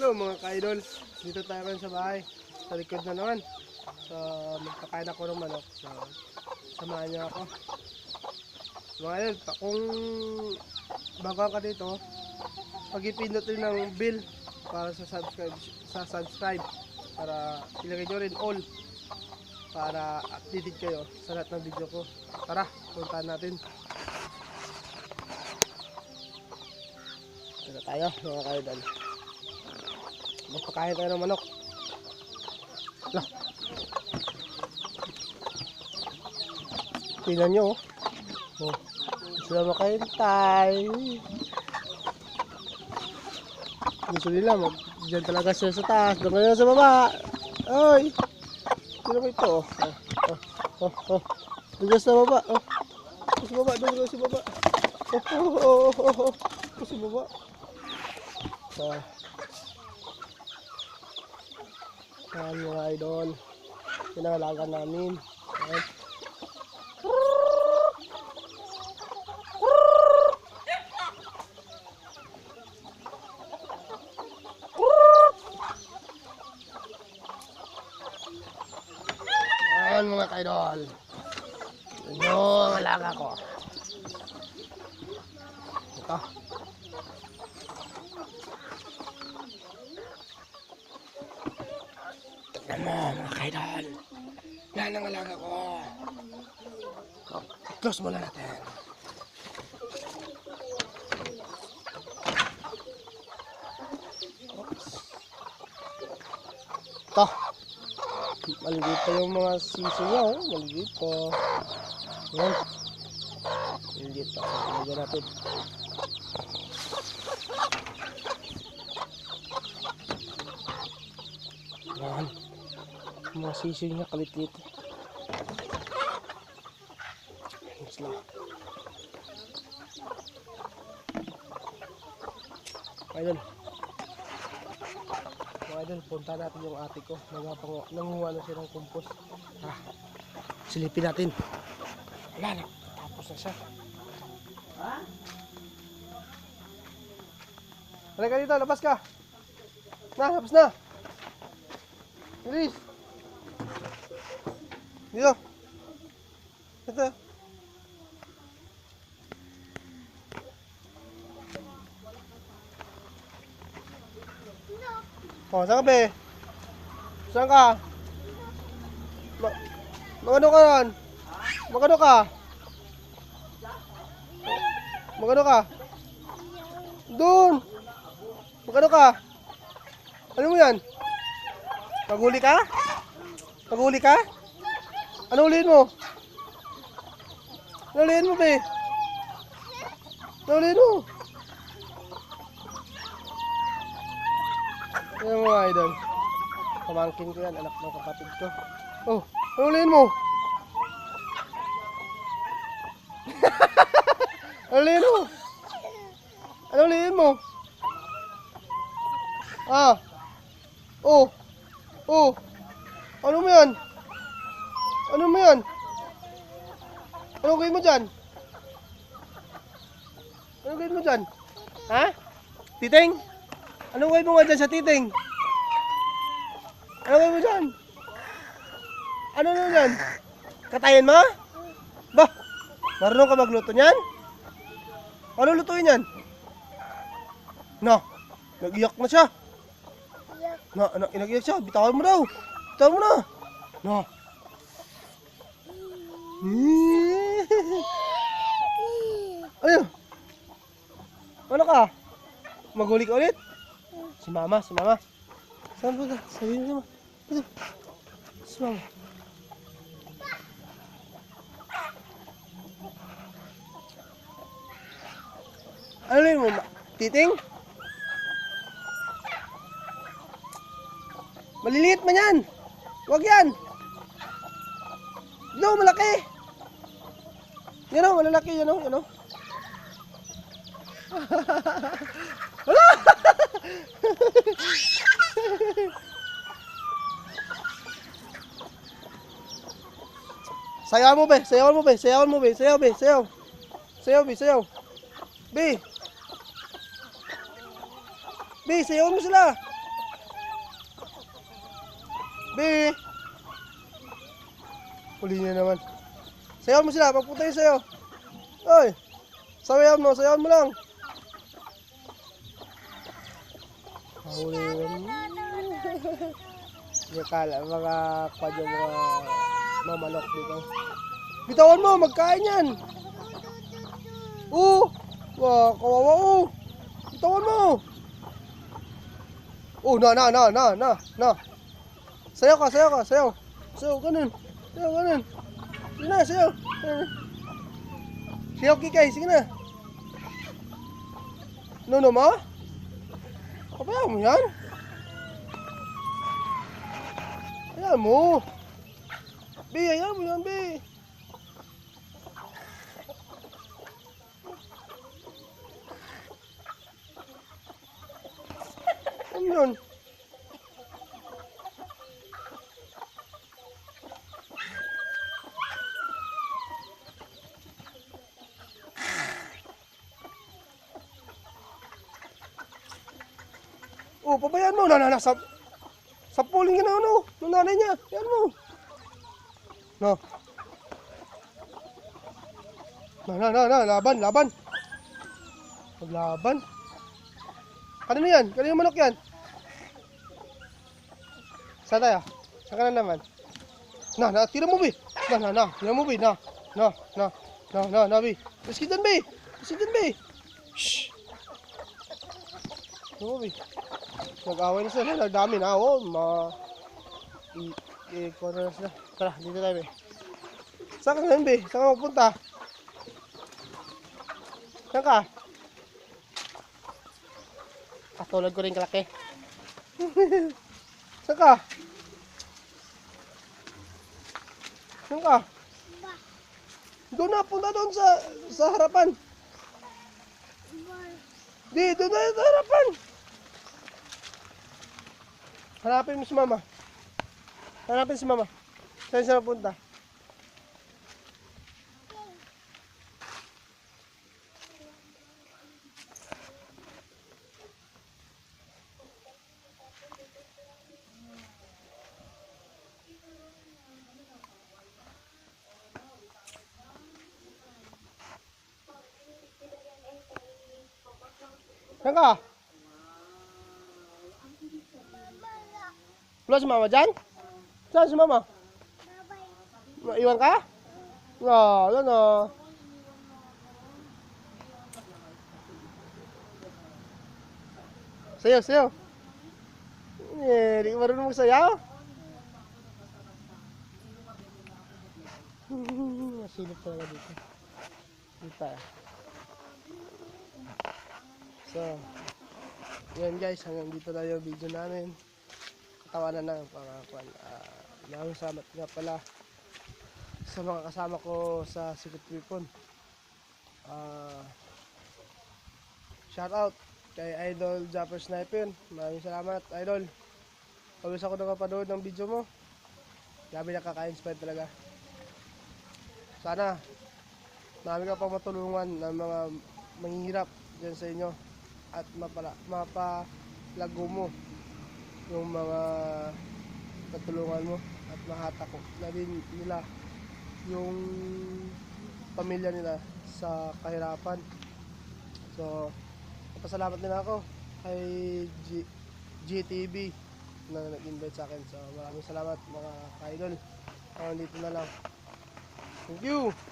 Hello mga ka-idol, dito tayo ngayon sa bahay. Sa likod na naman. So, magpakain ako ng manok. So, samahan niyo ako. Mga idol, kung bago ka dito, pag-ipindot rin ng bill para sa subscribe sa subscribe para ilagay nyo rin all para updated kayo sa lahat ng video ko. Tara, puntahan natin. Dito tayo mga ka-idol. Magpakain tayo ng manok. Lah. Tingnan nyo, oh. Oh. Sila makahintay. Gusto nila, mag dyan talaga sila sa taas. Doon kayo sa baba. Ay! Sino ba ito? Oh, oh, oh, oh. Sa baba. Oh. Doon sa baba, doon sa baba. Oh, oh, oh, oh, oh, oh. Doon sa baba. Ah. Yan mga idol. Pinangalagan namin. Yan. Yan mga idol. Yan yung alaga ko. Ito. Mo, mga kaidol. Yan ang alaga ko. Oh, Close muna natin. Oops. Ito. Malilit pa yung mga sisi niya, oh. Malilit pa. Yan. Malilit pa. Lagyan natin. Mga sisi niya kalit-lit. Yan sila. Ayun. Mga idol, punta natin yung ate ko. Nagapang, nanguha na siya ng compost. Ah, silipin natin. Wala na, tapos na siya. Ha? Halika dito, labas ka. Na, labas na. Bilis. Dito. Ito. Oh, saan ka be? Saan ka? Ma magano ka yan? Magano ka? Magano ka? Doon! Magano ka? Ano mo yan? Paghuli ka? Paghuli ka? Ano ulihin mo? Ano ulihin mo, be? Ano ulihin mo? Yan mga idol. Pamangkin ko yan, anak ng kapatid ko. Oh, ano ulihin mo? ano ulihin mo? Ano ulihin mo? Ah. Oh. Oh. Ano mo yan? Ano mo yan? Ano gawin mo dyan? Ano gawin mo dyan? Ha? Titing? Ano gawin mo nga dyan sa titing? Ano gawin mo dyan? Ano na dyan? Katayin mo? Ba? Marunong ka magluto niyan? Ano lutuin yan? No. Nag-iyak na siya. Na, na, nag-iyak siya. Bitawan mo daw. Bitawan mo na. No. Ano? Ano ka? Maghuli ka ulit? Si mama, si mama. Saan ba ka? Sabihin mo. Ito. Si mama. Ano yun mo? Titing? Maliliit man yan. Huwag yan. No, malaki. Yan o, malalaki. Yan o, yan o. Wala! Sayawan mo, be. Sayawan mo, be. Sayawan mo, be. Sayaw, be. Sayaw. Sayaw, be. Sayaw. Be. Be, sayawan mo sila. Bi! Huli niya naman. Sayaw mo sila, pagpunta yung sayo. Oy! Sayaw mo, sayaw mo lang. Huli naman. Yung kala, mga kwadyo mga mamalok dito. Bitawan mo, magkain yan. Oo! Wah, kawawa oo. Bitawan mo. Oh, na, na, na, na, na, na. Sayaw ka, sayaw ka, sayaw. Sayaw, ganun. Sayaw, ganun. Sige na. Ganun. Sayaw, kikay, sige na. No, no, ma? Kapaya mo yan? Ayan mo. Bi, ayan mo yan, Bi. Ano yun? Mo. Na, na, na, sa, sa puling yun, ano, ng nanay niya. Yan mo. No. Na, na, na, na, laban, laban. Maglaban. Kanino yan? Kanino manok yan? Saan tayo? Saan ka na naman? Na, na, tira mo, Bi. Na, na, na, tira mo, Bi. Na, na, na, na, na, na, Bi. Bisikitan, Bi. Bisikitan, Bi. Shh. Tira mo, Bi. Nag-away na sila. Nagdami na, oh. Ma... I... I... Kuha na sila. Tara, dito tayo, Bi. Saan ka ngayon, Bi? Saan ka magpunta? Saan ka? Katulad ko rin kalaki. Saan ka? Saan ka? Doon na, punta doon sa, sa harapan. Di, doon na sa harapan. Hanapin mo si mama. Hanapin si mama. Saan siya napunta? Saan ka? Wala si mama dyan? Saan si mama? Iwan ka? No, wala na. Sayaw, sayaw. Eh, di ka marunong magsayaw. Masilip talaga dito. Dito tayo. So, yan guys, hanggang dito na yung video namin. Katawanan na para kwan. Uh, maraming salamat nga pala sa mga kasama ko sa Secret Weapon. Ah, shout out kay Idol Japper Sniper. Maraming salamat, Idol. Always ako nakapanood ng video mo. Grabe nakaka-inspire talaga. Sana marami ka pang matulungan ng mga manghihirap dyan sa inyo at mapala, mapalago mo yung mga natulungan mo at mahatak na din nila yung pamilya nila sa kahirapan. So, napasalamat din ako kay G GTV na nag-invite sa akin. So, maraming salamat mga ka-idol. Hanggang dito na lang. Thank you!